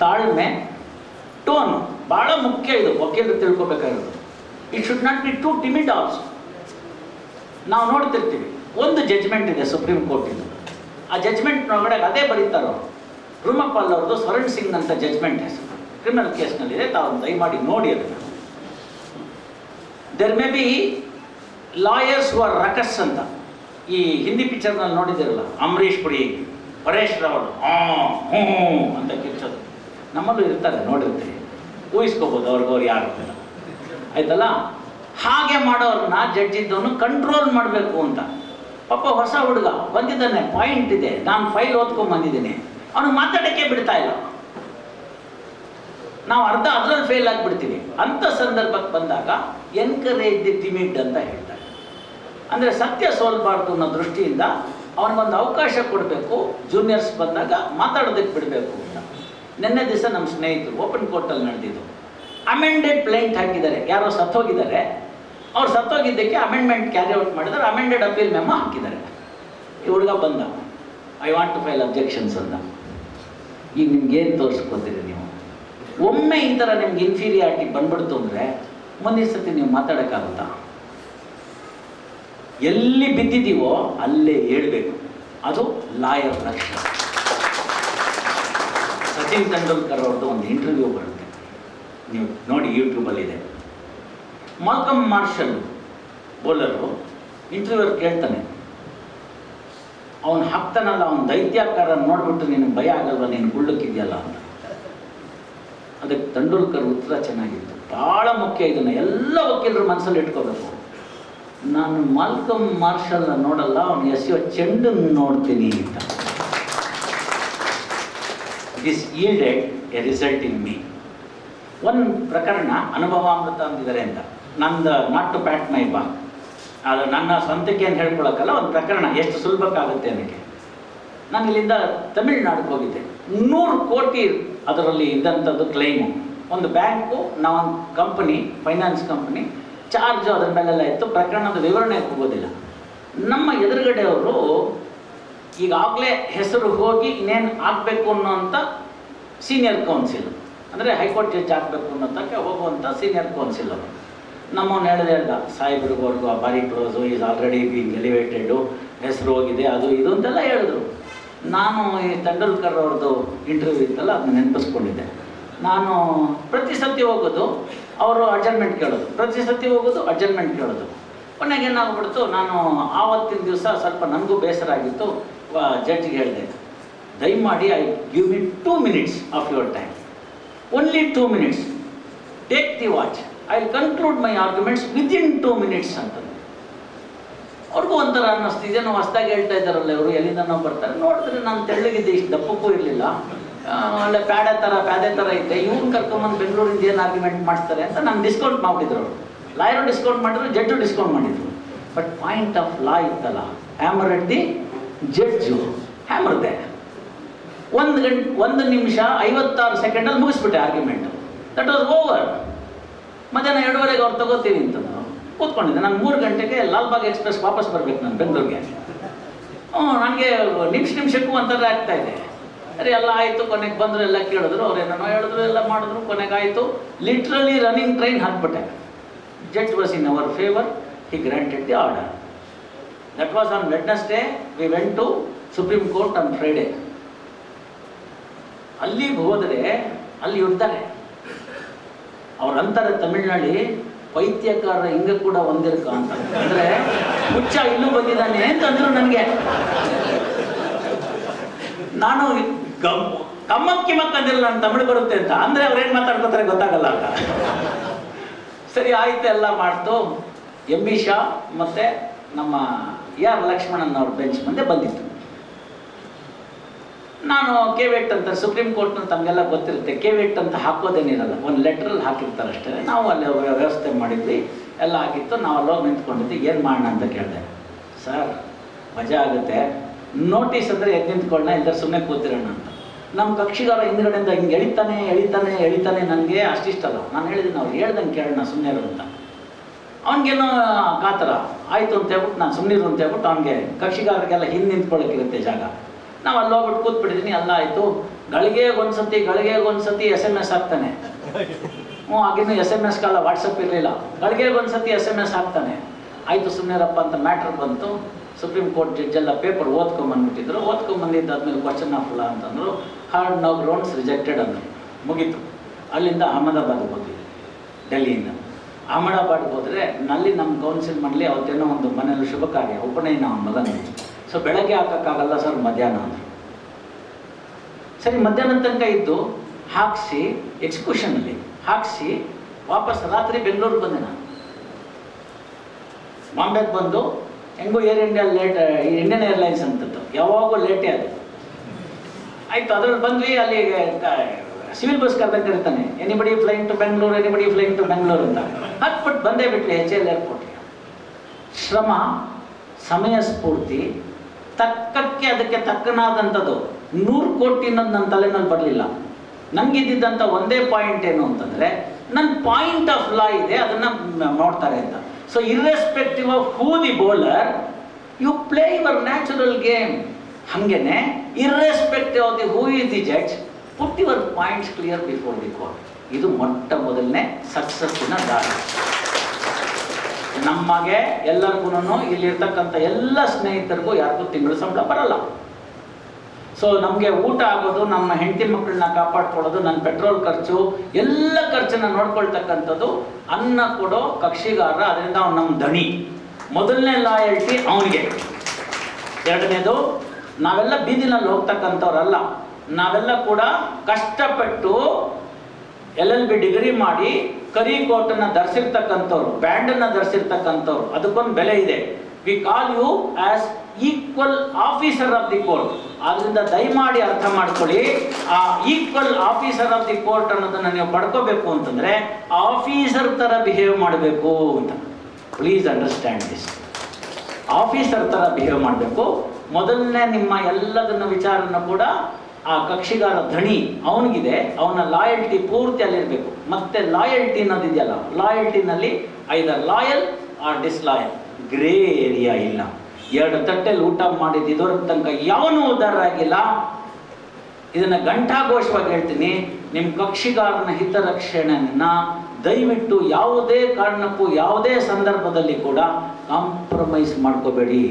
ತಾಳ್ಮೆ, ಟೋನ್ ಭಾಳ ಮುಖ್ಯ ಇದು ವಕೀಲರು ತಿಳ್ಕೊಬೇಕಾಗಿರೋದು. It should not be to timid also ನಾವು ನೋಡ್ತಿರ್ತೀವಿ, ಒಂದು ಜಜ್ಮೆಂಟ್ ಇದೆ ಸುಪ್ರೀಂ ಕೋರ್ಟಿಂದು ಆ ಜಜ್ಮೆಂಟ್ ಒಳಗಡೆ ಅದೇ ಬರೀತಾರೋ ರೂಮಪಾಲ್ ಅವ್ರದ್ದು ಸ್ವರಣ್ ಸಿಂಗ್ ಅಂತ ಜಜ್ಮೆಂಟ್ ಹೆಸರು. ಕ್ರಿಮಿನಲ್ ಕೇಸ್ನಲ್ಲಿದೆ ತಾವು ದಯಮಾಡಿ ನೋಡಿ ಅದನ್ನು. There may be lawyers are ruckus ಅಂತ. ಈ ಹಿಂದಿ ಪಿಕ್ಚರ್ನಲ್ಲಿ ನೋಡಿದ್ದಿರಲ್ಲ ಅಮರೀಶ್ ಪುರಿ ಪರೇಶ್ ರಾವಲ್ ಆ ಹ್ಞೂ ಅಂತ ನಮ್ಮಲ್ಲೂ ಇರ್ತಾರೆ, ನೋಡಿರ್ತೀವಿ. ಊಹಿಸ್ಕೋಬೋದು ಅವ್ರಿಗವ್ರು ಯಾರು ಅಂತ. ಆಯ್ತಲ್ಲ? ಹಾಗೆ ಮಾಡೋರನ್ನ ಜಡ್ಜ್ ಇದ್ದವನು ಕಂಟ್ರೋಲ್ ಮಾಡಬೇಕು ಅಂತ. ಪಾಪ ಹೊಸ ಹುಡುಗ, ಬಂದಿದ್ದಾನೆ ಪಾಯಿಂಟ್ ಇದೆ. ನಾನು ಫೈಲ್ ಓದ್ಕೊಂಡು ಬಂದಿದ್ದೀನಿ. ಅವನು ಮಾತಾಡೋಕ್ಕೆ ಬಿಡ್ತಾ ಇಲ್ಲ. ನಾವು ಅರ್ಧ ಅದ್ರಲ್ಲಿ ಫೇಲ್ ಆಗಿಬಿಡ್ತೀವಿ. ಅಂಥ ಸಂದರ್ಭಕ್ಕೆ ಬಂದಾಗ ಎನ್ಕರೇಜ್ ದಿ ಟಿಮಿಡ್ ಅಂತ ಹೇಳ್ತಾರೆ. ಅಂದರೆ ಸತ್ಯ ಸೋಲ್ಬಾರ್ದು ಅನ್ನೋ ದೃಷ್ಟಿಯಿಂದ ಅವನಿಗೊಂದು ಅವಕಾಶ ಕೊಡಬೇಕು ಜೂನಿಯರ್ಸ್ ಬಂದಾಗ ಮಾತಾಡೋದಕ್ಕೆ ಬಿಡಬೇಕು ಅಂತ. ನಿನ್ನೆ ದಿವಸ ನಮ್ಮ ಸ್ನೇಹಿತರು ಓಪನ್ ಕೋರ್ಟಲ್ಲಿ ನಡೆದಿದ್ದು. ಅಮೆಂಡೆಡ್ ಪ್ಲೇಂಟ್ ಹಾಕಿದ್ದಾರೆ. ಯಾರೋ ಸತ್ತೋಗಿದ್ದಾರೆ. ಅವ್ರು ಸತ್ತೋಗಿದ್ದಕ್ಕೆ ಅಮೆಂಡ್ಮೆಂಟ್ ಕ್ಯಾರಿ ಔಟ್ ಮಾಡಿದ್ದಾರೆ. ಅಮೆಂಡೆಡ್ ಅಪೀಲ್ ಮೆಮೋ ಹಾಕಿದ್ದಾರೆ. ಈ ಹುಡುಗ ಬಂದ. I want to file objections ಅಂತ ಈಗ ನಿಮ್ಗೆ ಏನು ತೋರಿಸ್ಕೊತೀರಿ ನೀವು? ಒಮ್ಮೆ ಈ ಥರ ನಿಮ್ಗೆ ಇನ್ಫೀರಿಯಾರಿಟಿ ಬಂದ್ಬಿಡ್ತು ಅಂದರೆ ಮುಂದಿನ ಸತಿ ನೀವು ಮಾತಾಡೋಕ್ಕಾಗುತ್ತಾ? ಎಲ್ಲಿ ಬಿದ್ದಿದ್ದೀವೋ ಅಲ್ಲೇ ಹೇಳಬೇಕು. ಅದು ಲಾಯರ್ ಲಕ್ಷಣ ಸಚಿನ್ ತೆಂಡೂಲ್ಕರ್ ಅವ್ರದ್ದು ಒಂದು ಇಂಟರ್ವ್ಯೂ ಬರುತ್ತೆ. ನೀವು ನೋಡಿ ಯೂಟ್ಯೂಬಲ್ಲಿದೆ ಮಾಲ್ಕಮ್ ಮಾರ್ಷಲ್ ಬೌಲರು ಇಂಟರ್ವ್ಯೂರ್ ಕೇಳ್ತಾನೆ. ಅವನು ಹಾಕ್ತಾನಲ್ಲ, ಅವನ ದೈತ್ಯಾಕಾರ ನೋಡ್ಬಿಟ್ಟು ನಿನಗೆ ಭಯ ಆಗಲ್ವ, ನೀನು ಗುಳ್ಳಕ್ಕಿದೆಯಲ್ಲ ಅಂತ. ಅದಕ್ಕೆ ತಂಡೂಲ್ಕರ್ ಉತ್ತರ ಚೆನ್ನಾಗಿತ್ತು. ಭಾಳ ಮುಖ್ಯ ಇದನ್ನು ಎಲ್ಲ ವಕೀಲರು ಮನಸ್ಸಲ್ಲಿ ಇಟ್ಕೋಬೇಕು. ನಾನು ಮಾಲ್ಕಮ್ ಮಾರ್ಷಲ್ನ ನೋಡಲ್ಲ, ಅವನು ಎಸೆಯೋ ಚೆಂಡನ್ನು ನೋಡ್ತೀನಿ ಅಂತ. This yielded a result in me ಒಂದು ಪ್ರಕರಣ ಅನುಭವಾಮೃತ ಅಂತಿದ್ದಾರೆ ಅಂತ ನಂದು ನಾಟ್ ಟು ಪ್ಯಾಟ್ ಮೈ ಬಾ ಅದು ನನ್ನ ಸ್ವಂತಕ್ಕೆ ಅಂತ ಹೇಳ್ಕೊಳಕ್ಕಲ್ಲ ಒಂದು ಪ್ರಕರಣ ಎಷ್ಟು ಸುಲಭಕ್ಕಾಗುತ್ತೆ ಅದಕ್ಕೆ ನಾನು ಇಲ್ಲಿಂದ ತಮಿಳ್ನಾಡಿಗೆ ಹೋಗಿದ್ದೆ ನೂರು ಕೋಟಿ ಅದರಲ್ಲಿ ಇದ್ದಂಥದ್ದು ಕ್ಲೈಮು ಒಂದು ಬ್ಯಾಂಕು ನಾವೊಂದು ಕಂಪನಿ ಫೈನಾನ್ಸ್ ಕಂಪನಿ ಚಾರ್ಜು ಅದರ ಮೇಲೆಲ್ಲ ಇತ್ತು ಪ್ರಕರಣದ ವಿವರಣೆ ಹೋಗೋದಿಲ್ಲ ನಮ್ಮ ಎದುರುಗಡೆಯವರು ಈಗಾಗಲೇ ಹೆಸರು ಹೋಗಿ ಇನ್ನೇನು ಆಗಬೇಕು ಅನ್ನೋಂಥ ಸೀನಿಯರ್ ಕೌನ್ಸಿಲ್ ಅಂದರೆ ಹೈಕೋರ್ಟ್ ಜಡ್ಜ್ ಆಗಬೇಕು ಅನ್ನೋದಕ್ಕೆ ಹೋಗುವಂಥ ಸೀನಿಯರ್ ಕೌನ್ಸಿಲ್ ಅವರು. ನಮ್ಮವ್ನು ಹೇಳಿದೆ ಹೇಳ್ದ ಸಾಹೇಬ್ರಿಗೋರ್ಗು ಆ ಬಾರಿ close is already being elevated ಹೆಸರು ಹೋಗಿದೆ, ಅದು ಇದು ಅಂತೆಲ್ಲ ಹೇಳಿದ್ರು. ನಾನು ಈ ತೆಂಡೂಲ್ಕರ್ ಅವ್ರದ್ದು ಇಂಟರ್ವ್ಯೂ ಇತ್ತಲ್ಲ, ಅದನ್ನ ನೆನಪಿಸ್ಕೊಂಡಿದ್ದೆ. ನಾನು ಪ್ರತಿ ಸತಿ ಹೋಗೋದು, ಅವರು ಅಡ್ಜರ್ಮೆಂಟ್ ಕೇಳೋದು. ಪ್ರತಿ ಸತಿ ಹೋಗೋದು ಅಡ್ಜರ್ಮೆಂಟ್ ಕೇಳೋದು. ಕೊನೆಗೆ ಏನಾಗ್ಬಿಡ್ತು, ನಾನು ಆವತ್ತಿನ ದಿವಸ ಸ್ವಲ್ಪ ನನಗೂ ಬೇಸರ ಆಗಿತ್ತು ಜಡ್ಜ್ಗೆ ಹೇಳಿದೆ. ದಯಮಾಡಿ I give me two minutes of your time only two minutes take the watch I conclude my arguments within two minutes ಅಂತ. ಅವ್ರಿಗೂ ಒಂಥರ ಅನ್ನಿಸ್ತಿದೆ ನಾವು ಹೊಸ್ದಾಗಿ ಹೇಳ್ತಾ ಇದ್ದಾರಲ್ಲ ಇವರು, ಎಲ್ಲಿಂದ ನಾವು ಬರ್ತಾರೆ. ನೋಡಿದ್ರೆ ನಾನು ತೆಳ್ಳಗಿದ್ದೆ ಇಷ್ಟು ದಪ್ಪಕ್ಕೂ ಇರಲಿಲ್ಲ. ಒಳ್ಳೆ ಪ್ಯಾಡೆ ಥರ ಪ್ಯಾದೆ ಥರ ಇದ್ದೆ. ಇವ್ನು ಕರ್ಕೊಂಬಂದು ಬೆಂಗಳೂರಿಂದ ಏನು ಆರ್ಗ್ಯುಮೆಂಟ್ ಮಾಡ್ತಾರೆ ಅಂತ ನಾನು ಡಿಸ್ಕೌಂಟ್ ಮಾಡಿದ್ರು ಅವರು. ಲಾಯರು ಡಿಸ್ಕೌಂಟ್ ಮಾಡಿದ್ರು ಜಡ್ಜು ಡಿಸ್ಕೌಂಟ್ ಮಾಡಿದ್ರು. ಬಟ್ ಪಾಯಿಂಟ್ ಆಫ್ ಲಾ ಇತ್ತಲ್ಲ. ಹ್ಯಾಮರ್ ಅಟ್ ದಿ ಜಡ್ಜು ಹ್ಯಾಮರ್ದೆ ಒಂದು ಗಂಟೆ, ಒಂದು ನಿಮಿಷ ಐವತ್ತಾರು ಸೆಕೆಂಡಲ್ಲಿ ಮುಗಿಸ್ಬಿಟ್ಟೆ ಆರ್ಗ್ಯುಮೆಂಟ್ ದಟ್ ವಾಸ್ ಓವರ್ ಮಧ್ಯಾಹ್ನ ಎರಡುವರೆಗೆ ಅವ್ರು ತಗೋತೀನಿ ಅಂತ ನಾನು ಕೂತ್ಕೊಂಡಿದ್ದೆ. ನಾನು ಮೂರು ಗಂಟೆಗೆ ಲಾಲ್ಬಾಗ್ ಎಕ್ಸ್ಪ್ರೆಸ್ ವಾಪಸ್ ಬರಬೇಕು ನಾನು ಬೆಂಗಳೂರಿಗೆ. ಹ್ಞೂ, ನನಗೆ ನಿಮಿಷ ನಿಮಿಷಕ್ಕೂ ಒಂಥರ ಆಗ್ತಾ ಇದೆ. ಅರೆ ಎಲ್ಲ ಆಯಿತು, ಕೊನೆಗೆ ಬಂದರು ಎಲ್ಲ ಕೇಳಿದ್ರು. ಅವ್ರು ಏನೇನೋ ಹೇಳಿದ್ರು, ಎಲ್ಲ ಮಾಡಿದ್ರು, ಕೊನೆಗೆ ಆಯಿತು. Literally running train ಹಾಕ್ಬಿಟ್ಟೆ. Judge was in our favour he granted the order that was on Wednesday we went to supreme court on Friday ಅಲ್ಲಿಗೆ ಹೋದರೆ ಅಲ್ಲಿ ಇರ್ತಾರೆ ಅವ್ರು ಅಂತಾರೆ ತಮಿಳ್ನಾಡಿ ಪೈತ್ಯಕಾರ ಹಿಂಗೆ ಕೂಡ ಒಂದಿರ್ಕ ಅಂತ. ಅಂದ್ರೆ ಹುಚ್ಚ ಇನ್ನೂ ಬಂದಿದ್ದಾನೆ ಅಂತಂದ್ರು ನನಗೆ. ನಾನು ಗಮ್ ಕಮ್ಮಕ್ಕಿ ಕಿಮ್ಮಕ್ ಅಂದಿರಲ್ಲ ನಾನು ತಮಿಳು ಬರುತ್ತೆ ಅಂತ. ಅಂದ್ರೆ ಅವ್ರು ಏನ್ ಮಾತಾಡ್ಕೋತಾರೆ ಗೊತ್ತಾಗಲ್ಲ ಅಂತ. ಸರಿ, ಆಯ್ತು, ಎಲ್ಲ ಮಾಡ್ತು. ಎಂ ಬಿ ಶಾ ಮತ್ತೆ ನಮ್ಮ ಯಾರ್ ಲಕ್ಷ್ಮಣನ್ ಅವ್ರ ಬೆಂಚ್ ಮುಂದೆ ಬಂದಿತ್ತು. ನಾನು ಕೆವೆಟ್ ಅಂತ ಸುಪ್ರೀಂ ಕೋರ್ಟ್ ತಮಗೆಲ್ಲ ಗೊತ್ತಿರುತ್ತೆ. ಕೆವೆಟ್ ಅಂತ ಹಾಕೋದೇನಿರಲ್ಲ, ಒಂದು ಲೆಟ್ರಲ್ಲಿ ಹಾಕಿರ್ತಾರೆ ಅಷ್ಟೇ. ನಾವು ಅಲ್ಲಿ ವ್ಯವಸ್ಥೆ ಮಾಡಿದ್ವಿ, ಎಲ್ಲ ಆಗಿತ್ತು. ನಾವು ಅಲ್ಲೋಗಿ ನಿಂತ್ಕೊಂಡಿದ್ವಿ. ಏನು ಮಾಡೋಣ ಅಂತ ಕೇಳಿದೆ. ಸರ್, ಮಜಾ ಆಗುತ್ತೆ. ನೋಟಿಸ್ ಅಂದರೆ ಎದ್ದು ನಿಂತ್ಕೊಳ್ಳೋಣ ಇಲ್ಲದ್ರೆ ಸುಮ್ಮನೆ ಕೂತಿರೋಣ ಅಂತ. ನಮ್ಮ ಕಕ್ಷಿಗಾರ ಹಿಂದ್ಗಡೆಯಿಂದ ಹಿಂಗೆ ಎಳಿತಾನೆ ಎಳಿತಾನೆ ಎಳಿತಾನೆ ನನಗೆ ಅಷ್ಟಿಷ್ಟಲ್ಲ. ನಾನು ಹೇಳಿದ್ದೀನಿ ಅವ್ರು ಹೇಳ್ದಂಗೆ ಕೇಳೋಣ ಸುಮ್ಮನೆ ಇರು ಅಂತ. ಅವನಿಗೇನೋ ಕಾತರ, ಆಯಿತು ಅಂತ ಹೇಳ್ಬಿಟ್ಟು, ನಾನು ಸುಮ್ಮನೆ ಇರು ಅಂತ ಹೇಳ್ಬಿಟ್ಟು, ಅವನಿಗೆ ಕಕ್ಷಿಗಾರರಿಗೆಲ್ಲ ಹಿಂದೆ ನಿಂತ್ಕೊಳ್ಳೋಕ್ಕಿರುತ್ತೆ ಜಾಗ. ನಾವು ಅಲ್ಲಿ ಹೋಗ್ಬಿಟ್ಟು ಕೂತ್ಬಿಟ್ಟಿದ್ದೀನಿ ಎಲ್ಲ ಆಯಿತು. ಗಳಿಗೆ ಒಂದ್ಸತಿ ಗಳಿಗೆ ಒಂದ್ಸತಿ ಎಸ್ ಎಂ ಎಸ್ ಹಾಕ್ತಾನೆ. ಹ್ಞೂ ಆಗಿನ್ನು ಎಸ್ ಎಂ ಎಸ್ ಕಾಲ ವಾಟ್ಸಪ್ ಇರಲಿಲ್ಲ. ಗಳಿಗೆ ಒಂದ್ಸತಿ ಎಸ್ ಎಂ ಎಸ್ ಹಾಕ್ತಾನೆ. ಆಯಿತು ಸುಮ್ಮನೆರಪ್ಪ ಅಂತ ಮ್ಯಾಟ್ರ್ ಬಂತು. ಸುಪ್ರೀಂ ಕೋರ್ಟ್ ಜಡ್ಜ್ ಎಲ್ಲ ಪೇಪರ್ ಓದ್ಕೊಂಬಂದ್ಬಿಟ್ಟಿದ್ರು. ಓದ್ಕೊಂಬಂದಿದ್ದಾದ್ಮೇಲೆ ಕ್ವಶನ್ ಆಫ್ ಲಾ ಅಂತಂದರು. ಹಾರ್ಡ್ ನೌ ಗ್ರೌಂಡ್ಸ್ ರಿಜೆಕ್ಟೆಡ್ ಅಂದರು. ಮುಗೀತು. ಅಲ್ಲಿಂದ ಅಹಮದಾಬಾದ್ ಹೋದ್ವಿ. ಡೆಲ್ಲಿಯಿಂದ. ಅಹಮದಾಬಾದ್ಗೆ ಹೋದ್ರೆ, ನಲ್ಲಿ ನಮ್ಮ ಕೌನ್ಸಿಲ್ ಮಾಡಲಿ ಅವತ್ತೇನೋ ಒಂದು ಮನೇಲಿ ಶುಭ ಕಾರ್ಯ, ಉಪನಯನ ಅವನ ಮಗನಿಗೆ ಸೊ ಬೆಳಗ್ಗೆ ಹಾಕೋಕ್ಕಾಗಲ್ಲ ಸರ್, ಮಧ್ಯಾಹ್ನ ಅಂದರು ಸರಿ, ಮಧ್ಯಾಹ್ನ ತನಕ ಇದ್ದು ಹಾಕಿಸಿ ಎಕ್ಸಿಕ್ಯೂಷನಲ್ಲಿ ಹಾಕಿಸಿ ವಾಪಸ್ ರಾತ್ರಿ ಬೆಂಗಳೂರಿಗೆ ಬಂದೆ ನಾನು. ಬಾಂಬೆಗೆ ಬಂದು ಹೆಂಗೋ Air India late Indian Airlines ಅಂತದ್ದು, ಯಾವಾಗೂ ಲೇಟೇ ಅದು. ಆಯಿತು, ಅದ್ರಲ್ಲಿ ಬಂದ್ವಿ, ಅಲ್ಲಿ ಸಿವಿಲ್ ಬಸ್ ಕರ್ದಂಗೆ ಕರಿತಾನೆ anybody flying to Bengaluru anybody flying to Bengaluru ಅಂತ. ಹತ್ಬಿಟ್ಟು ಬಂದೇ ಬಿಟ್ವಿ, ಎಚ್ ಎಲ್ ಏರ್ಪೋರ್ಟ್ಗೆ. ಶ್ರಮ, ಸಮಯ ಸ್ಫೂರ್ತಿ ತಕ್ಕಕ್ಕೆ ಅದಕ್ಕೆ ತಕ್ಕನಾದಂಥದ್ದು. ನೂರು ಕೋಟಿ ಅನ್ನೋದು ನನ್ನ ತಲೆನಲ್ಲಿ ಬರಲಿಲ್ಲ. ನನಗಿದ್ದಿದ್ದಂಥ ಒಂದೇ ಪಾಯಿಂಟ್ ಏನು ಅಂತಂದರೆ, ನನ್ನ ಪಾಯಿಂಟ್ ಆಫ್ ಲಾ ಇದೆ, ಅದನ್ನು ನೋಡ್ತಾರೆ ಅಂತ. So irrespective of who the bowler you play your natural game ಹಾಗೇನೆ irrespective of the who is the judge put your points clear before the court ಇದು ಮೊಟ್ಟ ಮೊದಲನೇ ಸಕ್ಸಸ್ಸಿನ ದಾರಿ. ನಮಗೆ ಎಲ್ಲರಿಗೂ ಇಲ್ಲಿರ್ತಕ್ಕಂಥ ಎಲ್ಲ ಸ್ನೇಹಿತರಿಗೂ ಯಾರಿಗೂ ತಿಂಗಳು ಸಂಬಳ ಬರಲ್ಲ. ಸೊ ನಮಗೆ ಊಟ ಆಗೋದು, ನಮ್ಮ ಹೆಂಡತಿ ಮಕ್ಕಳನ್ನ ಕಾಪಾಡ್ಕೊಳ್ಳೋದು, ನನ್ನ ಪೆಟ್ರೋಲ್ ಖರ್ಚು, ಎಲ್ಲ ಖರ್ಚನ್ನ ನೋಡ್ಕೊಳ್ತಕ್ಕಂಥದ್ದು ಅನ್ನ ಕೊಡೋ ಕಕ್ಷಿಗಾರ, ಅದರಿಂದ ಅವ್ನು ನಮ್ಮ ದಣಿ. ಮೊದಲನೇ ಲಾಯಲ್ಟಿ ಅವನಿಗೆ. ಎರಡನೇದು, ನಾವೆಲ್ಲ ಬೀದಿನಲ್ಲಿ ಹೋಗ್ತಕ್ಕಂಥವ್ರಲ್ಲ, ನಾವೆಲ್ಲ ಕೂಡ ಕಷ್ಟಪಟ್ಟು ಎಲ್ ಎಲ್ ಬಿ ಡಿಗ್ರಿ ಮಾಡಿ ಕರಿ ಕೋಟನ್ನ ಧರಿಸಿರ್ತಕ್ಕಂಥವ್ರು, ಬ್ಯಾಂಡನ್ನು ಧರಿಸಿರ್ತಕ್ಕಂಥವ್ರು, ಅದಕ್ಕೊಂದು ಬೆಲೆ ಇದೆ. We call you as equal officer of the court ಆದ್ರಿಂದ ದಯಮಾಡಿ ಅರ್ಥ ಮಾಡ್ಕೊಳ್ಳಿ, ಆ equal officer of the court ಅನ್ನೋದನ್ನ ನೀವು ಪಡ್ಕೋಬೇಕು ಅಂತಂದ್ರೆ ಆಫೀಸರ್ ತರ ಬಿಹೇವ್ ಮಾಡಬೇಕು ಅಂತ. ಪ್ಲೀಸ್ ಅಂಡರ್ಸ್ಟ್ಯಾಂಡ್ ದಿಸ್ ಆಫೀಸರ್ ಥರ ಬಿಹೇವ್ ಮಾಡಬೇಕು. ಮೊದಲನೇ ನಿಮ್ಮ ಎಲ್ಲದನ್ನ ವಿಚಾರನ ಕೂಡ ಆ ಕಕ್ಷಿಗಾರ ಧಣಿ ಅವನಿಗಿದೆ. ಅವನ ಲಾಯಲ್ಟಿ ಪೂರ್ತಿ ಅಲ್ಲಿರಬೇಕು. ಮತ್ತೆ ಲಾಯಲ್ಟಿ ಅನ್ನೋದಿದೆಯಲ್ಲ ಲಾಯಲ್ಟಿನಲ್ಲಿ either loyal or disloyal grey area ಇಲ್ಲ. ಎರಡು ತಟ್ಟೆಲಿ ಊಟ ಮಾಡಿದ್ದು ಇದುವರೆಗೆ ತನಕ ಯಾವನೂ ಆಗಿಲ್ಲ. ಇದನ್ನ ಘಂಟಾಘೋಷವಾಗಿ ಹೇಳ್ತೀನಿ. ನಿಮ್ಮ ಕಕ್ಷಿಗಾರನ ಹಿತರಕ್ಷಣೆಯನ್ನ ದಯವಿಟ್ಟು ಯಾವುದೇ ಕಾರಣಕ್ಕೂ, ಯಾವುದೇ ಸಂದರ್ಭದಲ್ಲಿ ಕೂಡ ಕಾಂಪ್ರಮೈಸ್ ಮಾಡ್ಕೋಬೇಡಿ.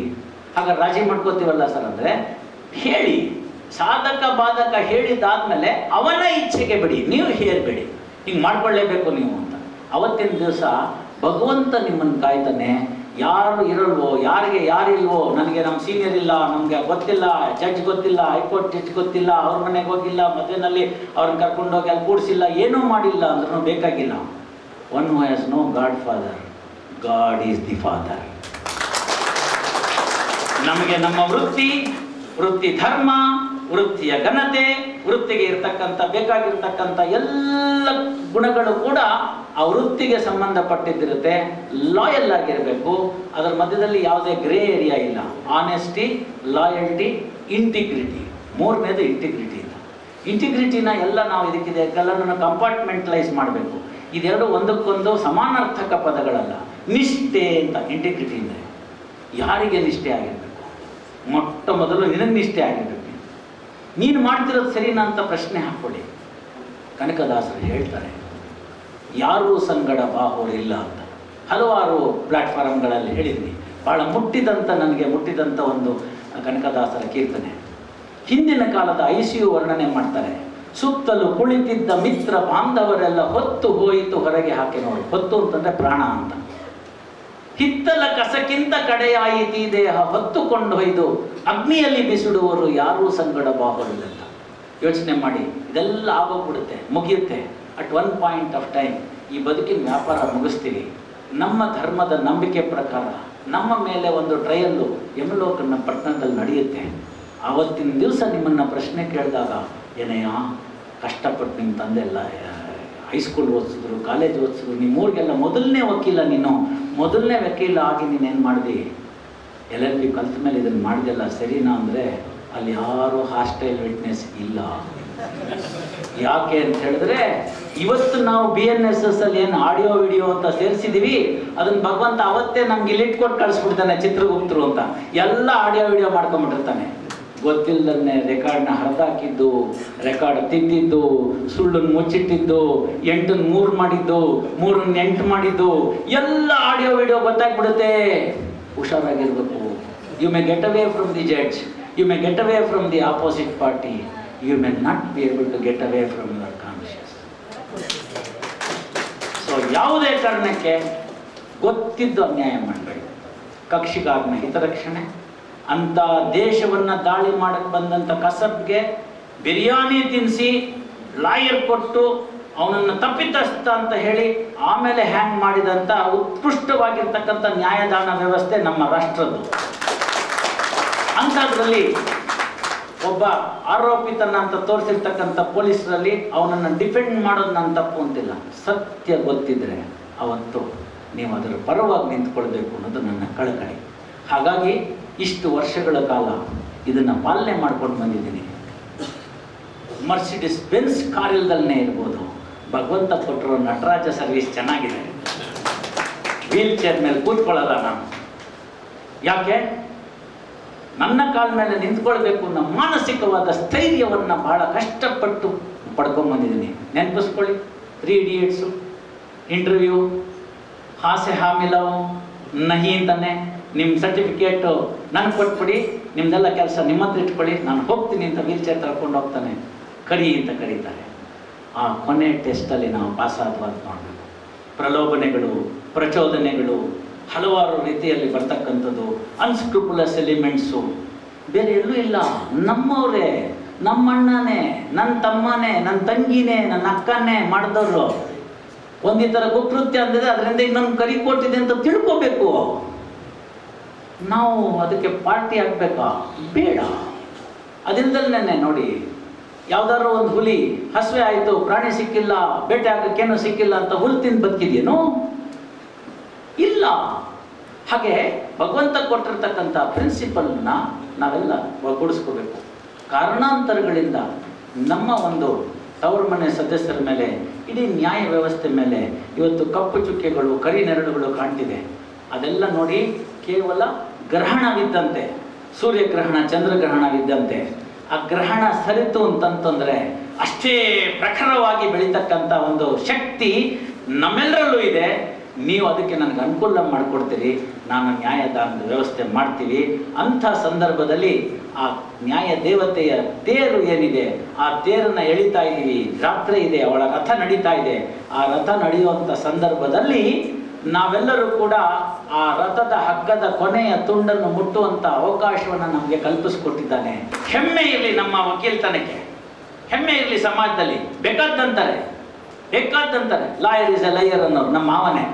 ಹಾಗೆ ರಾಜಿ ಮಾಡ್ಕೋತೀವಲ್ಲ ಸರ್ ಅಂದರೆ? ಹೇಳಿ. ಸಾಧಕ, ಬಾಧಕ ಹೇಳಿದಾದ್ಮೇಲೆ ಅವನ ಇಚ್ಛೆಗೆ ಬಿಡಿ. ನೀವು ಹೇಳಬೇಡಿ ಹಿಂಗೆ ಮಾಡ್ಕೊಳ್ಳೇಬೇಕು ನೀವು ಅಂತ. ಅವತ್ತಿನ ದಿವಸ ಭಗವಂತ ನಿಮ್ಮನ್ನು ಕಾಯ್ತಾನೆ, ಯಾರು ಇರಲ್ವೋ, ಯಾರಿಗೆ ಯಾರಿಲ್ವೋ, ನನಗೆ ನಮ್ಮ ಸೀನಿಯರ್ ಇಲ್ಲ, ನಮಗೆ ಗೊತ್ತಿಲ್ಲ ಜಡ್ಜ್ ಗೊತ್ತಿಲ್ಲ ಹೈಕೋರ್ಟ್ ಜಡ್ಜ್ ಗೊತ್ತಿಲ್ಲ, ಅವ್ರ ಮನೆಗೆ ಹೋಗಿಲ್ಲ, ಮದುವೆನಲ್ಲಿ ಅವ್ರನ್ನ ಕರ್ಕೊಂಡೋಗಿ ಅಲ್ಲಿ ಕೂಡಿಸಿಲ್ಲ, ಏನೂ ಮಾಡಿಲ್ಲ ಅಂದ್ರೂ ಬೇಕಾಗಿಲ್ಲ one has no god father god is the father ನಮಗೆ ನಮ್ಮ ವೃತ್ತಿ ವೃತ್ತಿ ಧರ್ಮ, ವೃತ್ತಿಯ ಘನತೆ ವೃತ್ತಿಗೆ ಇರ್ತಕ್ಕಂಥ, ಬೇಕಾಗಿರ್ತಕ್ಕಂಥ ಎಲ್ಲ ಗುಣಗಳು ಕೂಡ ಆ ವೃತ್ತಿಗೆ ಸಂಬಂಧಪಟ್ಟಿದ್ದಿರುತ್ತೆ. ಲಾಯಲ್ ಆಗಿರಬೇಕು. ಅದರ ಮಧ್ಯದಲ್ಲಿ ಯಾವುದೇ ಗ್ರೇ ಏರಿಯಾ ಇಲ್ಲ. ಆನೆಸ್ಟಿ ಲಾಯಲ್ಟಿ ಇಂಟಿಗ್ರಿಟಿ ಮೂರನೇದು ಇಂಟಿಗ್ರಿಟಿ ಇಲ್ಲ ಇಂಟಿಗ್ರಿಟಿನ ಎಲ್ಲ ನಾವು ಇದಕ್ಕಿದೆ ಎಲ್ಲನೂ ಕಂಪಾರ್ಟ್ಮೆಂಟಲೈಸ್ ಮಾಡಬೇಕು. ಇದೆರಡು ಒಂದಕ್ಕೊಂದು ಸಮಾನಾರ್ಥಕ ಪದಗಳಲ್ಲ. ನಿಷ್ಠೆ ಅಂತ ಇಂಟಿಗ್ರಿಟಿ ಅಂದರೆ ಯಾರಿಗೆ ನಿಷ್ಠೆ ಆಗಿರಬೇಕು? ಮೊಟ್ಟ ಮೊದಲು ನಿನಗೆ ನಿಷ್ಠೆ ಆಗಿರಬೇಕು. ನೀನು ಮಾಡ್ತಿರೋದು ಸರಿನಾ ಅಂತ ಪ್ರಶ್ನೆ ಹಾಕ್ಕೊಳ್ಳಿ ಕನಕದಾಸರು ಹೇಳ್ತಾರೆ, ಯಾರೂ ಸಂಗಡ ಬಾಹೋರಿಲ್ಲ ಅಂತ. ಹಲವಾರು ಪ್ಲಾಟ್ಫಾರ್ಮ್ಗಳಲ್ಲಿ ಹೇಳಿದ್ವಿ ಭಾಳ ಮುಟ್ಟಿದಂಥ ನನಗೆ ಮುಟ್ಟಿದಂಥ ಒಂದು ಕನಕದಾಸರ ಕೀರ್ತನೆ. ಹಿಂದಿನ ಕಾಲದ ಐ ಸಿ ಯು ವರ್ಣನೆ ಮಾಡ್ತಾರೆ, ಸುತ್ತಲೂ ಕುಳಿತಿದ್ದ ಮಿತ್ರ ಬಾಂಧವರೆಲ್ಲ ಹೊತ್ತು ಹೋಯಿತು ಹೊರಗೆ ಹಾಕಿ ನೋಡಿ. ಹೊತ್ತು ಅಂತಂದರೆ ಪ್ರಾಣ ಅಂತ. ಹಿತ್ತಲ ಕಸಕ್ಕಿಂತ ಕಡೆಯಾಯಿತಿ ದೇಹ ಹೊತ್ತುಕೊಂಡು ಹೊಯ್ದು ಅಗ್ನಿಯಲ್ಲಿ ಬಿಸಿಡುವರು ಯಾರೂ ಸಂಗಡ ಅಂತ ಯೋಚನೆ ಮಾಡಿ, ಇದೆಲ್ಲ ಆಗೋಗ್ಬಿಡುತ್ತೆ, ಮುಗಿಯುತ್ತೆ. At one point of time ಈ ಬದುಕಿನ ವ್ಯಾಪಾರ ಮುಗಿಸ್ತೀವಿ. ನಮ್ಮ ಧರ್ಮದ ನಂಬಿಕೆ ಪ್ರಕಾರ, ನಮ್ಮ ಮೇಲೆ ಒಂದು ಟ್ರಯಲ್ಲು ಯಮಲೋಕನ ಪಟ್ಟಣದಲ್ಲಿ ನಡೆಯುತ್ತೆ. ಆವತ್ತಿನ ದಿವಸ ನಿಮ್ಮನ್ನು ಪ್ರಶ್ನೆ ಕೇಳಿದಾಗ ಏನಯ್ಯ ಕಷ್ಟಪಟ್ಟು ನಿಮ್ಮ ತಂದೆ ಎಲ್ಲ ಹೈಸ್ಕೂಲ್ ಓದಿಸಿದ್ರು, ಕಾಲೇಜ್ ಓದಿಸಿದ್ರು, ನಿಮ್ಮೂರಿಗೆಲ್ಲ ಮೊದಲನೇ ವಕೀಲ ನೀನು, ಮೊದಲನೇ ವಕೀಲ ಆಗಿ ನೀನೇನು ಮಾಡಿದೆ? ಎಲ್ ಎಲ್ ಬಿ ಕಲ್ತ ಮೇಲೆ ಇದನ್ನು ಮಾಡಿದೆಲ್ಲ ಸರಿನಾ ಅಂದರೆ ಅಲ್ಲಿ ಯಾರೂ ಹಾಸ್ಟೈಲ್ ವಿಟ್ನೆಸ್ ಇಲ್ಲ. ಯಾಕೆ ಅಂತ ಹೇಳಿದ್ರೆ, ಇವತ್ತು ನಾವು ಬಿ ಎನ್ ಎಸ್ ಎಸ್ ಅಲ್ಲಿ ಏನು ಆಡಿಯೋ ವಿಡಿಯೋ ಅಂತ ಸೇರಿಸಿದೀವಿ ಅದನ್ನ ಭಗವಂತ ಅವತ್ತೇ ನಮ್ಗೆ ಇಲ್ಲಿ ಇಟ್ಕೊಟ್ಟು ಕಳಿಸ್ಬಿಡ್ತಾನೆ ಚಿತ್ರಗುಪ್ತರು ಅಂತ. ಎಲ್ಲ ಆಡಿಯೋ ವಿಡಿಯೋ ಮಾಡ್ಕೊಂಡ್ಬಿಟ್ಟಿರ್ತಾನೆ. ಗೊತ್ತಿಲ್ಲದನ್ನೇ ರೆಕಾರ್ಡ್ನ ಹರಿದಾಕಿದ್ದು ರೆಕಾರ್ಡ್ ತಿದ್ದಿದ್ದು ಸುಳ್ಳನ್ನು ಮುಚ್ಚಿಟ್ಟಿದ್ದು ಎಂಟನ್ನು ಮೂರು ಮಾಡಿದ್ದು ಮೂರನ್ನು ಎಂಟು ಮಾಡಿದ್ದು, ಎಲ್ಲ ಆಡಿಯೋ ವಿಡಿಯೋ ಗೊತ್ತಾಗ್ಬಿಡುತ್ತೆ. ಹುಷಾರಾಗಿರ್ಬೇಕು. You may get away from the judge you may get away from the opposite party you may not be able to get away from your conscious so ಯಾವುದೇ ಕಾರಣಕ್ಕೆ ಗೊತ್ತಿದ್ದು ಅನ್ಯಾಯ ಮಾಡಬೇಡಿ. ಕಕ್ಷಿಗಾಗ್ನ ಹಿತರಕ್ಷಣೆ. ಅಂತ ದೇಶವನ್ನು ದಾಳಿ ಮಾಡಕ್ಕೆ ಬಂದಂಥ ಕಸಬ್ಗೆ ಬಿರಿಯಾನಿ ತಿನ್ನಿಸಿ ಲಾಯರ್ ಕೊಟ್ಟು ಅವನನ್ನು ತಪ್ಪಿತಸ್ಥ ಅಂತ ಹೇಳಿ ಆಮೇಲೆ ಹ್ಯಾಂಗ್ ಮಾಡಿದಂಥ ಉತ್ಕೃಷ್ಟವಾಗಿರ್ತಕ್ಕಂಥ ನ್ಯಾಯದಾನ ವ್ಯವಸ್ಥೆ ನಮ್ಮ ರಾಷ್ಟ್ರದ್ದು. ಅಂಥದ್ರಲ್ಲಿ ಒಬ್ಬ ಆರೋಪಿತನ ಅಂತ ತೋರಿಸಿರ್ತಕ್ಕಂಥ ಪೊಲೀಸರಲ್ಲಿ ಅವನನ್ನು ಡಿಫೆಂಡ್ ಮಾಡೋದು ನಾನು ತಪ್ಪು ಅಂತಿಲ್ಲ. ಸತ್ಯ ಗೊತ್ತಿದ್ರೆ ಅವತ್ತು ನೀವು ಅದರ ಪರವಾಗಿ ನಿಂತ್ಕೊಳ್ಬೇಕು ಅನ್ನೋದು ನನ್ನ ಕಳಕಳಿ. ಹಾಗಾಗಿ ಇಷ್ಟು ವರ್ಷಗಳ ಕಾಲ ಇದನ್ನು ಪಾಲನೆ ಮಾಡ್ಕೊಂಡು ಬಂದಿದ್ದೀನಿ. ಮರ್ಸಿಡಿಸ್ ಬೆನ್ಸ್ ಕಾರಿಲ್ದಲ್ಲೇ ಇರ್ಬೋದು. ಭಗವಂತ ಕೊಟ್ಟರು ನಟರಾಜ ಸರ್ವಿಸ್ ಚೆನ್ನಾಗಿದೆ. ವೀಲ್ ಚೇರ್ ಮೇಲೆ ಕೂತ್ಕೊಳ್ಳಲ್ಲ ನಾನು. ಯಾಕೆ? ನನ್ನ ಕಾಲ ಮೇಲೆ ನಿಂತ್ಕೊಳ್ಬೇಕು ಅನ್ನೋ ಮಾನಸಿಕವಾದ ಸ್ಥೈರ್ಯವನ್ನು ಬಹಳ ಕಷ್ಟಪಟ್ಟು ಪಡ್ಕೊಂಬಂದಿದ್ದೀನಿ ನೆನಪಿಸ್ಕೊಳ್ಳಿ. ತ್ರೀ ಇಡಿಯಟ್ಸು ಇಂಟರ್ವ್ಯೂ ಹಾಸೆ ಹಾಮಿಲವು. ನಹಿ ಅಂತಾನೆ. ನಿಮ್ಮ ಸರ್ಟಿಫಿಕೇಟು ನನಗೆ ಕೊಟ್ಬಿಡಿ ನಿಮ್ಮದೆಲ್ಲ ಕೆಲಸ ನಿಮ್ಮ ಹತ್ರ ಇಟ್ಕೊಳ್ಳಿ, ನಾನು ಹೋಗ್ತೀನಿ ಅಂತ ವೀಲ್ ಚೇರ್ ತಳ್ಕೊಂಡು ಹೋಗ್ತಾನೆ. ಕರಿ ಅಂತ ಕರೀತಾರೆ. ಆ ಕೊನೆ ಟೆಸ್ಟಲ್ಲಿ ನಾವು ಪಾಸ್ ಪ್ರಲೋಭನೆಗಳು, ಪ್ರಚೋದನೆಗಳು, ಹಲವಾರು ರೀತಿಯಲ್ಲಿ ಬರ್ತಕ್ಕಂಥದ್ದು ಅನ್ಸ್ಕ್ರೂಪುಲಸ್ ಎಲಿಮೆಂಟ್ಸು ಬೇರೆ ಎಲ್ಲೂ ಇಲ್ಲ. ನಮ್ಮವರೇ, ನಮ್ಮಣ್ಣನೇ ನನ್ನ ತಮ್ಮನೇ ನನ್ನ ತಂಗಿನೇ, ನನ್ನ ಅಕ್ಕನೇ ಮಾಡಿದವರು. ಒಂದೇ ಥರ ಕುಕೃತ್ಯ ಅಂದಿದೆ, ಅದರಿಂದ ಇನ್ನೊಂದು ಕರಿ ಕೊಟ್ಟಿದೆ ಅಂತ ತಿಳ್ಕೋಬೇಕು. ನಾವು ಅದಕ್ಕೆ ಪಾರ್ಟಿ ಆಗಬೇಕಾ? ಬೇಡ. ಅದರಿಂದಲೇ ನೋಡಿ, ಯಾವ್ದಾದ್ರು ಒಂದು ಹುಲಿ ಹಸುವೆ ಆಯಿತು, ಪ್ರಾಣಿ ಸಿಕ್ಕಿಲ್ಲ, ಬೇಟೆ ಆಗಕ್ಕೇನು ಸಿಕ್ಕಿಲ್ಲ ಅಂತ ಹುಲ್ ತಿಂದು ಬದುಕಿದ್ಯೇನು? ಇಲ್ಲ. ಹಾಗೆ ಭಗವಂತ ಕೊಟ್ಟಿರ್ತಕ್ಕಂಥ ಪ್ರಿನ್ಸಿಪಲ್ನ ನಾವೆಲ್ಲ ಒಗ್ಗೂಡಿಸ್ಕೋಬೇಕು. ಕಾರಣಾಂತರಗಳಿಂದ ನಮ್ಮ ಒಂದು ತವರು ಮನೆ ಸದಸ್ಯರ ಮೇಲೆ, ಇಡೀ ನ್ಯಾಯ ವ್ಯವಸ್ಥೆ ಮೇಲೆ ಇವತ್ತು ಕಪ್ಪು ಚುಕ್ಕೆಗಳು, ಕರಿ ನೆರಳುಗಳು ಕಾಣ್ತಿದೆ. ಅದೆಲ್ಲ ನೋಡಿ ಕೇವಲ ಗ್ರಹಣವಿದ್ದಂತೆ, ಸೂರ್ಯಗ್ರಹಣ, ಚಂದ್ರಗ್ರಹಣವಿದ್ದಂತೆ, ಆ ಗ್ರಹಣ ಸರಿತು ಅಂತಂತಂದರೆ ಅಷ್ಟೇ ಪ್ರಖರವಾಗಿ ಬೆಳೀತಕ್ಕಂಥ ಒಂದು ಶಕ್ತಿ ನಮ್ಮೆಲ್ಲರಲ್ಲೂ ಇದೆ. ನೀವು ಅದಕ್ಕೆ ನನಗೆ ಅನುಕೂಲ ಮಾಡಿಕೊಡ್ತೀರಿ, ನಾನು ನ್ಯಾಯದಾನದ ವ್ಯವಸ್ಥೆ ಮಾಡ್ತೀವಿ. ಅಂಥ ಸಂದರ್ಭದಲ್ಲಿ ಆ ನ್ಯಾಯ ದೇವತೆಯ ತೇರು ಏನಿದೆ, ಆ ತೇರನ್ನು ಎಳಿತಾ ಇದ್ದೀವಿ. ರಾತ್ರಿ ಇದೆ, ಅವಳ ರಥ ನಡೀತಾ ಇದೆ. ಆ ರಥ ನಡೆಯುವಂಥ ಸಂದರ್ಭದಲ್ಲಿ ನಾವೆಲ್ಲರೂ ಕೂಡ ಆ ರಥದ ಹಗ್ಗದ ಕೊನೆಯ ತುಂಡನ್ನು ಮುಟ್ಟುವಂಥ ಅವಕಾಶವನ್ನು ನಮಗೆ ಕಲ್ಪಿಸಿಕೊಟ್ಟಿದ್ದಾನೆ. ಹೆಮ್ಮೆ ಇರಲಿ ನಮ್ಮ ವಕೀಲ್ತನಕ್ಕೆ. ಹೆಮ್ಮೆ ಇರಲಿ ಸಮಾಜದಲ್ಲಿ. ಬೇಕಾದಂತಾರೆ. ಬೇಕಾದಂತಾರೆ. ಲಾಯರ್ ಇಸ್ ಎ ಲಯರ್ ಅನ್ನೋರು, ನಮ್ಮ ಮಾವನೇ.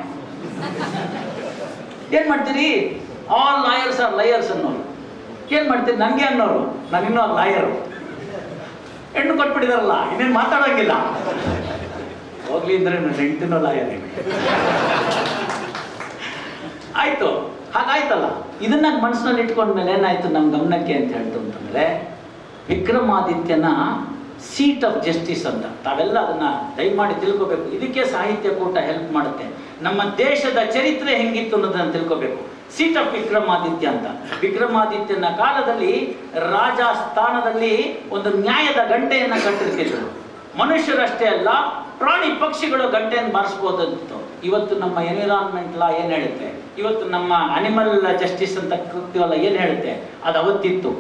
ಏನ್ ಮಾಡ್ತೀರಿ? ಆಲ್ ಲಾಯರ್ಸ್ ಆರ್ ಲಯರ್ಸ್ ಅನ್ನೋರು. ಏನ್ ಮಾಡ್ತೀರಿ? ನನಗೆ ಅನ್ನೋರು. ನಾನು ಇನ್ನೂ ಲಾಯರು ಹೆಣ್ಣು ಕೊಟ್ಬಿಟ್ಟಿದಾರಲ್ಲ, ಇನ್ನೇನು ಮಾತಾಡೋಂಗಿಲ್ಲ. ಹೋಗ್ಲಿ ಅಂದ್ರೆ ನನ್ನ ಹೆಂಡ್ತಿನೋ ಲಾಯರ್ ಆಯ್ತು. ಹಾಗಾಯ್ತಲ್ಲ. ಇದನ್ನ ಮನಸ್ಸಿನಲ್ಲಿ ಇಟ್ಕೊಂಡ್ಮೇಲೆ ಏನಾಯ್ತು ನಮ್ಮ ಗಮನಕ್ಕೆ ಅಂತ ಹೇಳ್ತು ಅಂತಂದ್ರೆ, ವಿಕ್ರಮಾದಿತ್ಯನ ಸೀಟ್ ಆಫ್ ಜಸ್ಟಿಸ್ ಅಂತ. ತಾವೆಲ್ಲ ಅದನ್ನ ದಯಮಾಡಿ ತಿಳ್ಕೊಬೇಕು. ಇದಕ್ಕೆ ಸಾಹಿತ್ಯ ಕೂಟ ಹೆಲ್ಪ್ ಮಾಡುತ್ತೆ. ನಮ್ಮ ದೇಶದ ಚರಿತ್ರೆ ಹೆಂಗಿತ್ತು ಅನ್ನೋದನ್ನ ತಿಳ್ಕೊಬೇಕು. ಸೀಟ್ ಆಫ್ ವಿಕ್ರಮಾದಿತ್ಯ ಅಂತ. ವಿಕ್ರಮಾದಿತ್ಯನ ಕಾಲದಲ್ಲಿ ರಾಜ ಸ್ಥಾನದಲ್ಲಿ ಒಂದು ನ್ಯಾಯದ ಗಂಟೆಯನ್ನ ಕಟ್ಟಿರ್ತಿದ್ರು. ಮನುಷ್ಯರಷ್ಟೇ ಅಲ್ಲ, ಪ್ರಾಣಿ ಪಕ್ಷಿಗಳು ಗಂಟೆಯನ್ನು ಬಾರಿಸ್ಬೋದಿತ್ತು ಇವತ್ತು ನಮ್ಮ ಎನ್ವಿರಾನ್ಮೆಂಟ್ ಲಾ ಏನು ಹೇಳುತ್ತೆ? ಇವತ್ತು ನಮ್ಮ ಅನಿಮಲ್ ಜಸ್ಟಿಸ್ ಅಂತ ಕೃತ್ಯವಲ್ಲ ಏನು ಹೇಳುತ್ತೆ? ಅದು ಅವತ್ತಿತ್ತು.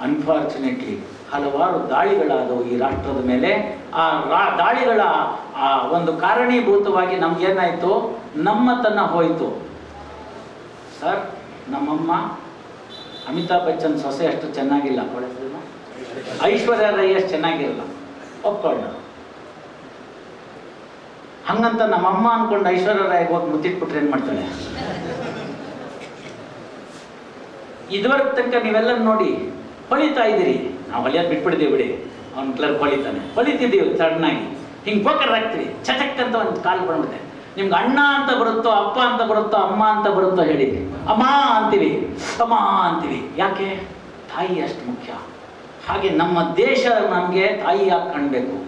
ಅನ್ಫಾರ್ಚುನೇಟ್ಲಿ ಹಲವಾರು ದಾಳಿಗಳಾದವು ಈ ರಾಷ್ಟ್ರದ ಮೇಲೆ. ಆ ರಾ ದಾಳಿಗಳ ಆ ಒಂದು ಕಾರಣೀಭೂತವಾಗಿ ನಮ್ಗೇನಾಯ್ತು ನಮ್ಮತನ ಹೋಯಿತು. ಸರ್ ನಮ್ಮಮ್ಮ ಅಮಿತಾಬ್ ಬಚ್ಚನ್ ಸೊಸೆ ಅಷ್ಟು ಚೆನ್ನಾಗಿಲ್ಲ. ಐಶ್ವರ್ಯ ರೈ ಅಷ್ಟು ಚೆನ್ನಾಗಿರಲ್ಲ. ಒಪ್ಕೊಳ್ಳ ಹಂಗಂತ ನಮ್ಮಮ್ಮ ಅನ್ಕೊಂಡು ಐಶ್ವರ್ಯ ರಾಯ್ ಹೋಗಿ ಮುತ್ತಿಟ್ಬಿಟ್ರೆ ಏನ್ ಮಾಡ್ತಾಳೆ? ಇದುವರೆಗೆ ತನಕ ನೀವೆಲ್ಲ ನೋಡಿ ಹೊಲಿತಾ ಇದ್ದೀರಿ. ನಾವು ಹೊಲಿಯೋದು ಬಿಟ್ಬಿಡ್ತೀವಿ ಬಿಡಿ. ಅವ್ನ ಕ್ಲರ್ಕ್ ಹೊಲಿತಾನೆ. ಹೊಲಿತಿದ್ದೀವಿ ಹಿಂಗೆ ಬೋಕರ್ ಹಾಕ್ತೀವಿ ಚಚಕ್ ಅಂತ ಒಂದು ಕಾಲು ಬಂದ್ಬಿಡುತ್ತೆ. ನಿಮ್ಗೆ ಅಣ್ಣ ಅಂತ ಬರುತ್ತೋ, ಅಪ್ಪ ಅಂತ ಬರುತ್ತೋ, ಅಮ್ಮ ಅಂತ ಬರುತ್ತೋ ಹೇಳಿ. ಅಮ್ಮ ಅಂತೀವಿ. ಅಮ್ಮ ಅಂತೀವಿ. ಯಾಕೆ? ತಾಯಿ ಅಷ್ಟು ಮುಖ್ಯ. ಹಾಗೆ ನಮ್ಮ ದೇಶ ನಮಗೆ ತಾಯಿಯಾಗಿ ಕಾಣಬೇಕು.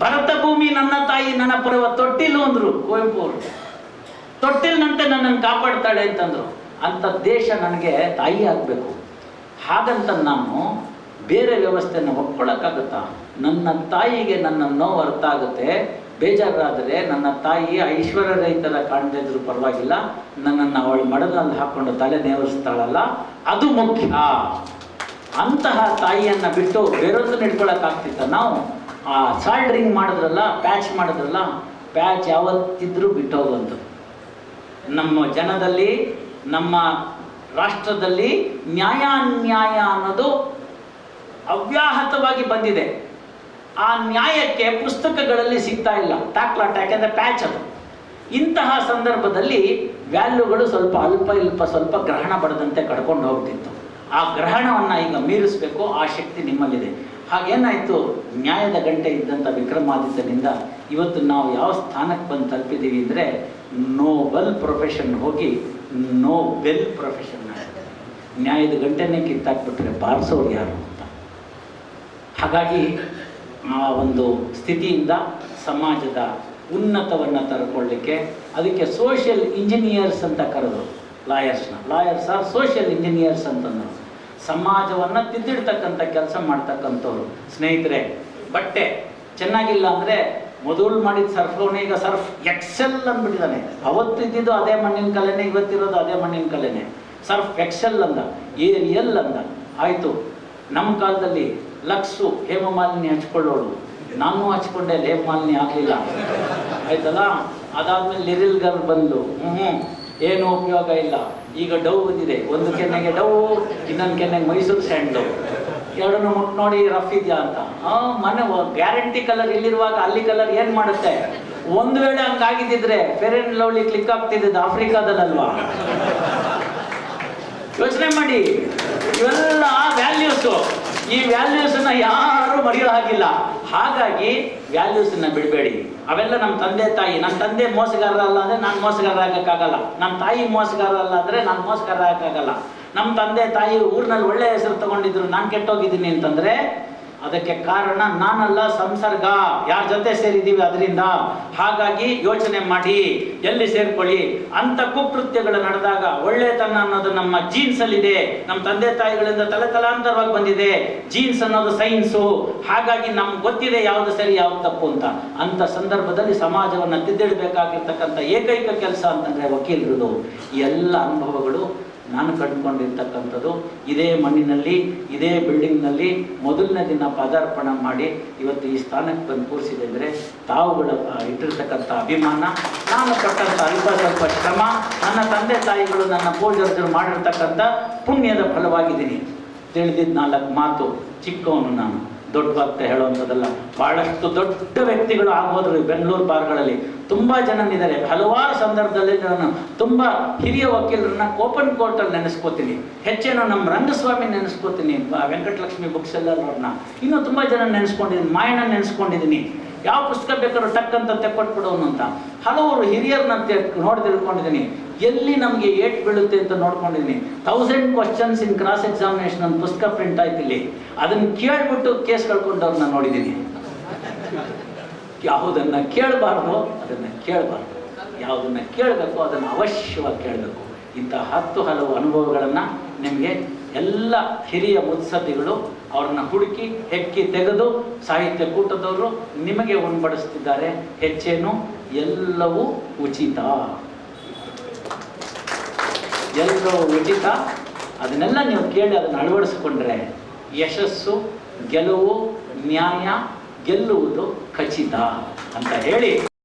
ಭರತ ಭೂಮಿ ನನ್ನ ತಾಯಿ, ನನ್ನ ಪರವ ತೊಟ್ಟಿಲು ಅಂದ್ರು ಕುವೆಂಪು ಅವರು ತೊಟ್ಟಿಲ್ನಂತೆ ನನ್ನನ್ನು ಕಾಪಾಡ್ತಾಳೆ ಅಂತಂದ್ರು. ಅಂತ ದೇಶ ನನಗೆ ತಾಯಿ ಆಗಬೇಕು. ಹಾಗಂತ ನಾನು ಬೇರೆ ವ್ಯವಸ್ಥೆನ ಒಪ್ಕೊಳ್ಳೋಕ್ಕಾಗುತ್ತಾ ನನ್ನ ತಾಯಿಗೆ ನನ್ನ ನೋವು ಅರ್ಥ ಆಗುತ್ತೆ. ಬೇಜಾರಾದರೆ ನನ್ನ ತಾಯಿ ಐಶ್ವರ್ಯ ರೈತರ ಕಾಣದೇ ಇದ್ರೂ ಪರವಾಗಿಲ್ಲ. ನನ್ನನ್ನು ಅವಳು ಮಡದಲ್ಲಿ ಹಾಕ್ಕೊಂಡು ತಲೆ ನೇವರಿಸ್ತಾಳಲ್ಲ. ಅದು ಮುಖ್ಯ. ಅಂತಹ ತಾಯಿಯನ್ನು ಬಿಟ್ಟು ಬೇರೊಂದು ಇಟ್ಕೊಳ್ಳೋಕ್ಕಾಗ್ತಿತ್ತ ನಾವು? ಆ ಸಾಲ್ಡ್ರಿಂಗ್ ಮಾಡಿದ್ರಲ್ಲ ಪ್ಯಾಚ್ ಮಾಡಿದ್ರಲ್ಲ ಪ್ಯಾಚ್ ಯಾವತ್ತಿದ್ರೂ ಬಿಟ್ಟೋಗುವಂಥದ್ದು. ನಮ್ಮ ಜನದಲ್ಲಿ, ನಮ್ಮ ರಾಷ್ಟ್ರದಲ್ಲಿ ನ್ಯಾಯಾನ್ಯಾಯ ಅನ್ನೋದು ಅವ್ಯಾಹತವಾಗಿ ಬಂದಿದೆ. ಆ ನ್ಯಾಯಕ್ಕೆ ಪುಸ್ತಕಗಳಲ್ಲಿ ಸಿಗ್ತಾ ಇಲ್ಲ. ತಾಕ್ಲಾಟ ಯಾಕೆಂದರೆ ಪ್ಯಾಚ್ ಅದು. ಇಂತಹ ಸಂದರ್ಭದಲ್ಲಿ ವ್ಯಾಲ್ಯೂಗಳು ಸ್ವಲ್ಪ ಅಲ್ಪ ಇಲ್ಪ, ಸ್ವಲ್ಪ ಗ್ರಹಣ ಬಡದಂತೆ ಕಡ್ಕೊಂಡು ಹೋಗ್ತಿತ್ತು. ಆ ಗ್ರಹಣವನ್ನು ಈಗ ಮೀರಿಸಬೇಕು, ಆ ಶಕ್ತಿ ನಿಮ್ಮಲ್ಲಿದೆ. ಹಾಗೇನಾಯಿತು? ನ್ಯಾಯದ ಗಂಟೆ ಇದ್ದಂಥ ವಿಕ್ರಮಾದಿತ್ಯನಿಂದ ಇವತ್ತು ನಾವು ಯಾವ ಸ್ಥಾನಕ್ಕೆ ಬಂದು ತಲುಪಿದ್ದೀವಿ ಅಂದರೆ ನೋಬಲ್ ಪ್ರೊಫೆಷನ್ ಹೋಗಿ ನೋಬೆಲ್ ಪ್ರೊಫೆಷನ್ ನ್ಯಾಯದ ಗಂಟೆನೇ ಕಿತ್ತಾಕ್ಬಿಟ್ರೆ ಬಾರಿಸೋರು ಯಾರು ಅಂತ. ಹಾಗಾಗಿ ಆ ಒಂದು ಸ್ಥಿತಿಯಿಂದ ಸಮಾಜದ ಉನ್ನತವನ್ನು ತರ್ಕೊಳ್ಳಿಕ್ಕೆ ಅದಕ್ಕೆ ಸೋಷಿಯಲ್ ಇಂಜಿನಿಯರ್ಸ್ ಅಂತ ಕರೆದ್ರು. ಲಾಯರ್ಸ್ನ ಲಾಯರ್ಸ್ ಆರ್ ಸೋಷಿಯಲ್ ಇಂಜಿನಿಯರ್ಸ್ ಅಂತಂದ್ರು. ಸಮಾಜವನ್ನು ತಿದ್ದಿಡ್ತಕ್ಕಂಥ ಕೆಲಸ ಮಾಡ್ತಕ್ಕಂಥವ್ರು. ಸ್ನೇಹಿತರೆ, ಬಟ್ಟೆ ಚೆನ್ನಾಗಿಲ್ಲ ಅಂದರೆ ಮೊದಲು ಮಾಡಿದ ಸರ್ಫ್ಲೋನೇ ಈಗ ಸರ್ಫ್ ಎಕ್ಸೆಲ್ ಅಂದ್ಬಿಟ್ಟಿದ್ದಾನೆ. ಅವತ್ತು ಇದ್ದಿದ್ದು ಅದೇ ಮಣ್ಣಿನ ಕಲೆನೇ, ಇವತ್ತಿರೋದು ಅದೇ ಮಣ್ಣಿನ ಕಲೆನೇ. ಸರ್ಫ್ ಎಕ್ಸೆಲ್ ಅಂದ ಏರಿಯಲ್ ಅಂದ. ಆಯಿತು, ನಮ್ಮ ಕಾಲದಲ್ಲಿ ಲಕ್ಸು ಹೇಮಮಾಲಿನಿ ಹಚ್ಕೊಳ್ಳೋಳು ನಾನು ಹಚ್ಕೊಂಡೆ ಹೇಮಮಾಲಿನಿ ಆಗಲಿಲ್ಲ. ಆಯ್ತಲ್ಲ? ಅದಾದ್ಮೇಲೆ ಲಿರಿಲ್ ಗರ್ ಬಂದು ಹ್ಞೂ ಏನು ಉಪಯೋಗ ಇಲ್ಲ. ಈಗ ಡವ್ ಬಂದಿದೆ. ಒಂದು ಕೆನ್ನೆಗೆ ಡವ್ ಇನ್ನೊಂದು ಕೆನ್ನೆಗೆ ಮೈಸೂರು ಸ್ಯಾಂಡು ಎರಡನ್ನು ಮುಟ್ ನೋಡಿ ರಫ್ ಇದೆಯಾ ಅಂತ. ಮನೆ ಗ್ಯಾರಂಟಿ ಕಲರ್ ಇಲ್ಲಿರುವಾಗ ಅಲ್ಲಿ ಕಲರ್ ಏನು ಮಾಡುತ್ತೆ? ಒಂದು ವೇಳೆ ಹಂಗಾಗಿದ್ದಿದ್ರೆ ಫೇರ್ ಅಂಡ್ ಲವ್ಲಿ ಕ್ಲಿಕ್ ಆಗ್ತಿದ್ದು ಆಫ್ರಿಕಾದಲ್ಲಲ್ವಾ? ಯೋಚನೆ ಮಾಡಿ. ಇವೆಲ್ಲ ವ್ಯಾಲ್ಯೂಸು ಈ ವ್ಯಾಲ್ಯೂಸನ್ನ ಯಾರು ಮರೆಯೋ ಹಾಗಿಲ್ಲ. ಹಾಗಾಗಿ ವ್ಯಾಲ್ಯೂಸನ್ನ ಬಿಡಬೇಡಿ. ಅವೆಲ್ಲ ನಮ್ಮ ತಂದೆ ತಾಯಿ ನಮ್ಮ ತಂದೆ ಮೋಸಗಾರ ಅಲ್ಲ ಅಂದರೆ ನಾನು ಮೋಸಗಾರ ಆಗಕ್ಕಾಗಲ್ಲ ನಮ್ಮ ತಾಯಿ ಮೋಸಗಾರ ಅಲ್ಲ ಅಂದರೆ ನಾನು ಮೋಸಗಾರ ಆಗಕ್ಕಾಗಲ್ಲ ನಮ್ಮ ತಂದೆ ತಾಯಿ ಊರಿನಲ್ಲಿ ಒಳ್ಳೆ ಹೆಸರು ತಗೊಂಡಿದ್ರು ನಾನು ಕೆಟ್ಟೋಗಿದ್ದೀನಿ ಅಂತಂದರೆ ಅದಕ್ಕೆ ಕಾರಣ ನಾನಲ್ಲ ಸಂಸರ್ಗ. ಯಾರ ಜೊತೆ ಸೇರಿದ್ದೀವಿ ಅದರಿಂದ? ಹಾಗಾಗಿ ಯೋಚನೆ ಮಾಡಿ, ಎಲ್ಲಿ ಸೇರ್ಕೊಳ್ಳಿ? ಅಂತ ಕುಕೃತ್ಯಗಳು ನಡೆದಾಗ ಒಳ್ಳೆತನ ಅನ್ನೋದು ನಮ್ಮ ಜೀನ್ಸ್ ಅಲ್ಲಿದೆ. ನಮ್ಮ ತಂದೆ ತಾಯಿಗಳಿಂದ ತಲೆ ತಲಾಂತರವಾಗಿ ಬಂದಿದೆ. ಜೀನ್ಸ್ ಅನ್ನೋದು ಸೈನ್ಸು ಹಾಗಾಗಿ ನಮ್ಗೆ ಗೊತ್ತಿದೆ ಯಾವುದು ಸರಿ, ಯಾವ್ದು ತಪ್ಪು ಅಂತ. ಅಂತ ಸಂದರ್ಭದಲ್ಲಿ ಸಮಾಜವನ್ನು ತಿದ್ದಿಡಬೇಕಾಗಿರ್ತಕ್ಕಂಥ ಏಕೈಕ ಕೆಲಸ ಅಂತಂದ್ರೆ ವಕೀಲರದು. ಎಲ್ಲ ಅನುಭವಗಳು ನಾನು ಕಂಡುಕೊಂಡಿರ್ತಕ್ಕಂಥದ್ದು ಇದೇ ಮಣ್ಣಿನಲ್ಲಿ, ಇದೇ ಬಿಲ್ಡಿಂಗ್ನಲ್ಲಿ ಮೊದಲನೇ ದಿನ ಪದಾರ್ಪಣೆ ಮಾಡಿ ಇವತ್ತು ಈ ಸ್ಥಾನಕ್ಕೆ ಬಂದು ಕೂರಿಸಿದೆ ಅಂದರೆ ತಾವುಗಳ ಇಟ್ಟಿರ್ತಕ್ಕಂಥ ಅಭಿಮಾನ, ನಾನು ಪಟ್ಟಂಥ ಅಲ್ಪ ಸ್ವಲ್ಪ ಶ್ರಮ, ನನ್ನ ತಂದೆ ತಾಯಿಗಳು ನನ್ನ ಪೂಜರ್ಜರು ಮಾಡಿರ್ತಕ್ಕಂಥ ಪುಣ್ಯದ ಫಲವಾಗಿದ್ದೀನಿ. ತಿಳಿದಿದ್ದ ನಾಲ್ಕು ಮಾತು, ಚಿಕ್ಕವನು ನಾನು. ದೊಡ್ಡ ಭಕ್ತ ಹೇಳುವಂಥದ್ದಲ್ಲ. ಬಹಳಷ್ಟು ದೊಡ್ಡ ವ್ಯಕ್ತಿಗಳು ಆಗೋದ್ರು ಬೆಂಗಳೂರು ಬಾರ್ಗಳಲ್ಲಿ. ತುಂಬ ಜನನಿದ್ದಾರೆ. ಹಲವಾರು ಸಂದರ್ಭದಲ್ಲಿ ನಾನು ತುಂಬ ಹಿರಿಯ ವಕೀಲರನ್ನ ಓಪನ್ ಕೋರ್ಟಲ್ಲಿ ನೆನೆಸ್ಕೋತೀನಿ. ಹೆಚ್ಚೇನೋ ನಮ್ಮ ರಂಗಸ್ವಾಮಿ ನೆನೆಸ್ಕೋತೀನಿ. ವೆಂಕಟಲಕ್ಷ್ಮಿ ಬುಕ್ಸ್ ಸೆಲ್ಲರ್ ಅವ್ರನ್ನ ಇನ್ನೂ ತುಂಬ ಜನ ನೆನೆಸ್ಕೊಂಡಿದ್ದೀನಿ. ಮಾಯಣ್ಣ ನೆನೆಸ್ಕೊಂಡಿದ್ದೀನಿ. ಯಾವ ಪುಸ್ತಕ ಬೇಕಾದ್ರೂ ಟಕ್ ಅಂತ ತೆಕ್ಕೊಟ್ಬಿಡೋನು ಅಂತ. ಹಲವರು ಹಿರಿಯರನ್ನ ನೋಡಿ ತಿಳ್ಕೊಂಡಿದ್ದೀನಿ. ಎಲ್ಲಿ ನಮಗೆ ಏಟ್ ಬೀಳುತ್ತೆ ಅಂತ ನೋಡ್ಕೊಂಡಿದ್ದೀನಿ. Thousand questions in cross examination ಅಂತ ಪುಸ್ತಕ ಪ್ರಿಂಟ್ ಆಯ್ತು ಇಲ್ಲಿ. ಅದನ್ನು ಕೇಳ್ಬಿಟ್ಟು ಕೇಸ್ ಕಳ್ಕೊಂಡವ್ರನ್ನ ನೋಡಿದ್ದೀನಿ. ಯಾವುದನ್ನ ಕೇಳಬಾರ್ದು ಅದನ್ನು ಕೇಳಬಾರ್ದು. ಯಾವುದನ್ನ ಕೇಳಬೇಕು ಅದನ್ನು ಅವಶ್ಯವಾಗಿ ಕೇಳಬೇಕು. ಇಂಥ ಹತ್ತು ಹಲವು ಅನುಭವಗಳನ್ನು ನಿಮಗೆ ಎಲ್ಲ ಹಿರಿಯ ಮುತ್ಸದ್ದಿಗಳು ಅವ್ರನ್ನ ಹುಡುಕಿ ಹೆಕ್ಕಿ ತೆಗೆದು ಸಾಹಿತ್ಯ ಕೂಟದವರು ನಿಮಗೆ ಉಣಬಡಿಸ್ತಿದ್ದಾರೆ ಹೆಚ್ಚೇನು? ಎಲ್ಲವೂ ಉಚಿತ. ಎಲ್ಲವೂ ಉಚಿತ. ಅದನ್ನೆಲ್ಲ ನೀವು ಕೇಳಿ ಅದನ್ನು ಅಳವಡಿಸಿಕೊಂಡ್ರೆ ಯಶಸ್ಸು, ಗೆಲುವು, ನ್ಯಾಯ, ಗೆಲ್ಲುವುದು ಖಚಿತ ಅಂತ ಹೇಳಿ